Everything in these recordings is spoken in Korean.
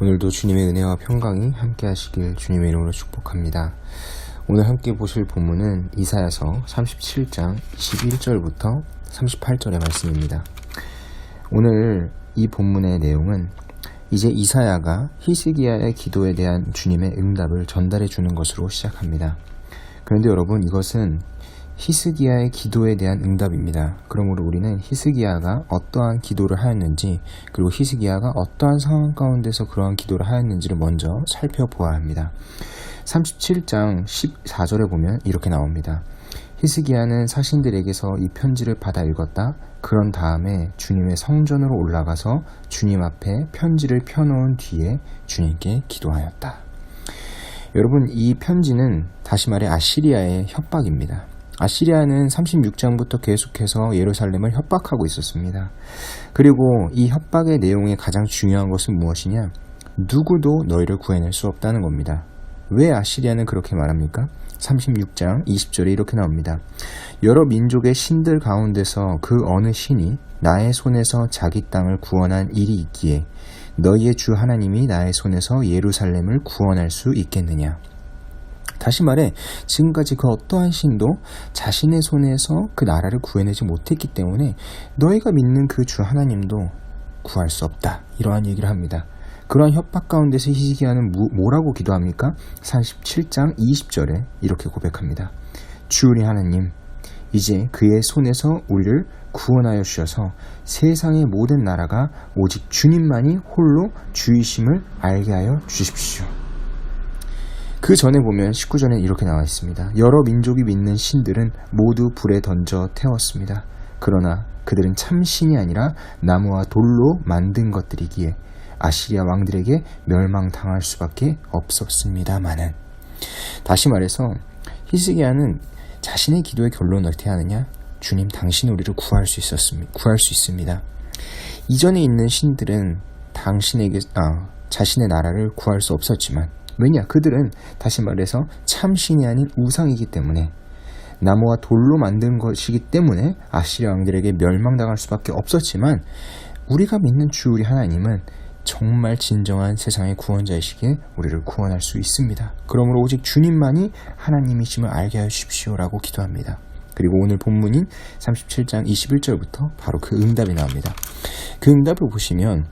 오늘도 주님의 은혜와 평강이 함께 하시길 주님의 이름으로 축복합니다. 오늘 함께 보실 본문은 이사야서 37장 21절부터 38절의 말씀입니다. 오늘 이 본문의 내용은 이제 이사야가 히스기야의 기도에 대한 주님의 응답을 전달해 주는 것으로 시작합니다. 그런데 여러분 이것은 히스기야의 기도에 대한 응답입니다. 그러므로 우리는 히스기야가 어떠한 기도를 하였는지 그리고 히스기야가 어떠한 상황 가운데서 그러한 기도를 하였는지를 먼저 살펴보아야 합니다. 37장 14절에 보면 이렇게 나옵니다. 히스기야는 사신들에게서 이 편지를 받아 읽었다. 그런 다음에 주님의 성전으로 올라가서 주님 앞에 편지를 펴놓은 뒤에 주님께 기도하였다. 여러분 이 편지는 다시 말해 아시리아의 협박입니다. 아시리아는 36장부터 계속해서 예루살렘을 협박하고 있었습니다. 그리고 이 협박의 내용의 가장 중요한 것은 무엇이냐? 누구도 너희를 구해낼 수 없다는 겁니다. 왜 아시리아는 그렇게 말합니까? 36장 20절에 이렇게 나옵니다. 여러 민족의 신들 가운데서 그 어느 신이 나의 손에서 자기 땅을 구원한 일이 있기에 너희의 주 하나님이 나의 손에서 예루살렘을 구원할 수 있겠느냐? 다시 말해 지금까지 그 어떠한 신도 자신의 손에서 그 나라를 구해내지 못했기 때문에 너희가 믿는 그 주 하나님도 구할 수 없다. 이러한 얘기를 합니다. 그러한 협박 가운데서 히스기야는 뭐라고 기도합니까? 37장 20절에 이렇게 고백합니다. 주 우리 하나님 이제 그의 손에서 우리를 구원하여 주셔서 세상의 모든 나라가 오직 주님만이 홀로 주이심을 알게 하여 주십시오. 그 전에 보면 19절에 이렇게 나와 있습니다. 여러 민족이 믿는 신들은 모두 불에 던져 태웠습니다. 그러나 그들은 참 신이 아니라 나무와 돌로 만든 것들이기에 아시리아 왕들에게 멸망당할 수밖에 없었습니다마는 다시 말해서 히스기야는 자신의 기도의 결론은 어떻게 하느냐? 주님 당신 우리를 구할 수 있었습니다. 구할 수 있습니다. 이전에 있는 신들은 당신에게 아, 자신의 나라를 구할 수 없었지만 왜냐? 그들은 다시 말해서 참신이 아닌 우상이기 때문에 나무와 돌로 만든 것이기 때문에 아시리아 왕들에게 멸망당할 수밖에 없었지만 우리가 믿는 주 우리 하나님은 정말 진정한 세상의 구원자이시기에 우리를 구원할 수 있습니다. 그러므로 오직 주님만이 하나님이심을 알게 하여 주십시오라고 기도합니다. 그리고 오늘 본문인 37장 21절부터 바로 그 응답이 나옵니다. 그 응답을 보시면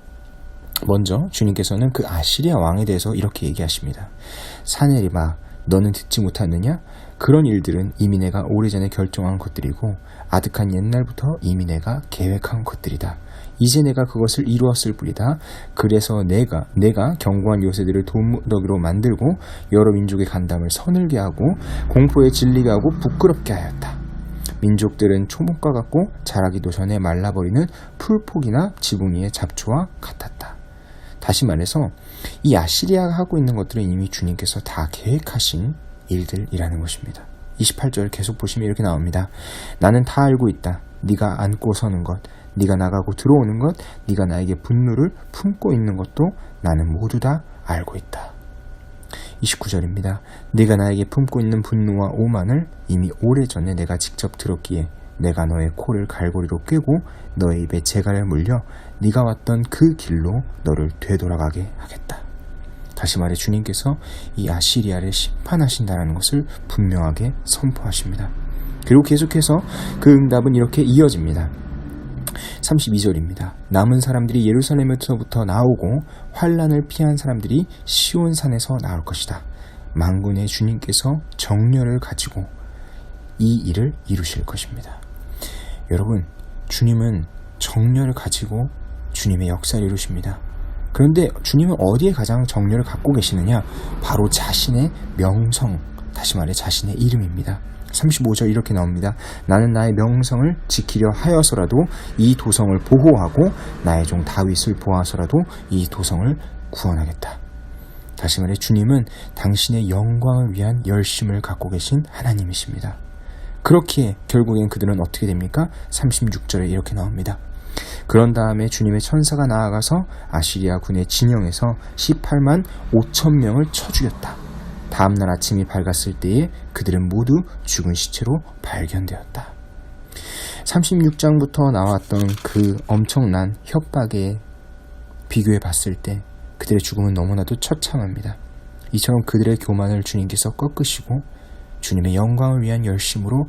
먼저 주님께서는 그 아시리아 왕에 대해서 이렇게 얘기하십니다. 사내리바 너는 듣지 못하느냐? 그런 일들은 이미 내가 오래전에 결정한 것들이고 아득한 옛날부터 이미 내가 계획한 것들이다. 이제 내가 그것을 이루었을 뿐이다. 그래서 내가 내가 견고한 요새들을 도무더기로 만들고 여러 민족의 간담을 서늘게 하고 공포에 질리게 하고 부끄럽게 하였다. 민족들은 초목과 같고 자라기도 전에 말라버리는 풀폭이나 지붕 위의 잡초와 같았다. 다시 말해서 이 아시리아가 하고 있는 것들은 이미 주님께서 다 계획하신 일들이라는 것입니다. 28절 계속 보시면 이렇게 나옵니다. 나는 다 알고 있다. 네가 안고 서는 것, 네가 나가고 들어오는 것, 네가 나에게 분노를 품고 있는 것도 나는 모두 다 알고 있다. 29절입니다. 네가 나에게 품고 있는 분노와 오만을 이미 오래전에 내가 직접 들었기에 내가 너의 코를 갈고리로 꿰고 너의 입에 재갈을 물려 네가 왔던 그 길로 너를 되돌아가게 하겠다. 다시 말해 주님께서 이 아시리아를 심판하신다는 것을 분명하게 선포하십니다. 그리고 계속해서 그 응답은 이렇게 이어집니다. 32절입니다. 남은 사람들이 예루살렘에서부터 나오고 환란을 피한 사람들이 시온 산에서 나올 것이다. 망군의 주님께서 정렬을 가지고 이 일을 이루실 것입니다. 여러분, 주님은 정렬을 가지고 주님의 역사를 이루십니다. 그런데 주님은 어디에 가장 정렬을 갖고 계시느냐? 바로 자신의 명성, 다시 말해 자신의 이름입니다. 35절 이렇게 나옵니다. 나는 나의 명성을 지키려 하여서라도 이 도성을 보호하고 나의 종 다윗을 보호하서라도 이 도성을 구원하겠다. 다시 말해 주님은 당신의 영광을 위한 열심을 갖고 계신 하나님이십니다. 그렇기에 결국엔 그들은 어떻게 됩니까? 36절에 이렇게 나옵니다. 그런 다음에 주님의 천사가 나아가서 아시리아 군의 진영에서 18만 5천 명을 쳐 죽였다. 다음날 아침이 밝았을 때에 그들은 모두 죽은 시체로 발견되었다. 36장부터 나왔던 그 엄청난 협박에 비교해 봤을 때 그들의 죽음은 너무나도 처참합니다. 이처럼 그들의 교만을 주님께서 꺾으시고 주님의 영광을 위한 열심으로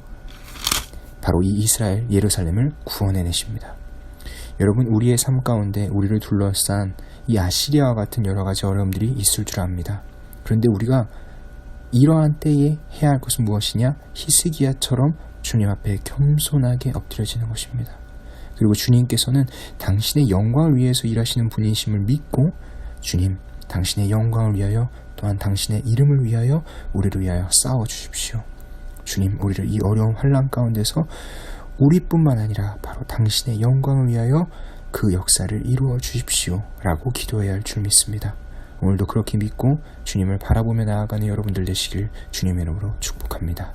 바로 이 이스라엘 예루살렘을 구원해내십니다. 여러분 우리의 삶 가운데 우리를 둘러싼 이 아시리아와 같은 여러 가지 어려움들이 있을 줄 압니다. 그런데 우리가 이러한 때에 해야 할 것은 무엇이냐? 히스기야처럼 주님 앞에 겸손하게 엎드려지는 것입니다. 그리고 주님께서는 당신의 영광을 위해서 일하시는 분이심을 믿고 주님, 당신의 영광을 위하여 또한 당신의 이름을 위하여 우리를 위하여 싸워 주십시오. 주님, 우리를 이 어려운 환란 가운데서 우리뿐만 아니라 바로 당신의 영광을 위하여 그 역사를 이루어 주십시오. 라고 기도해야 할 줄 믿습니다. 오늘도 그렇게 믿고 주님을 바라보며 나아가는 여러분들 되시길 주님의 이름으로 축복합니다.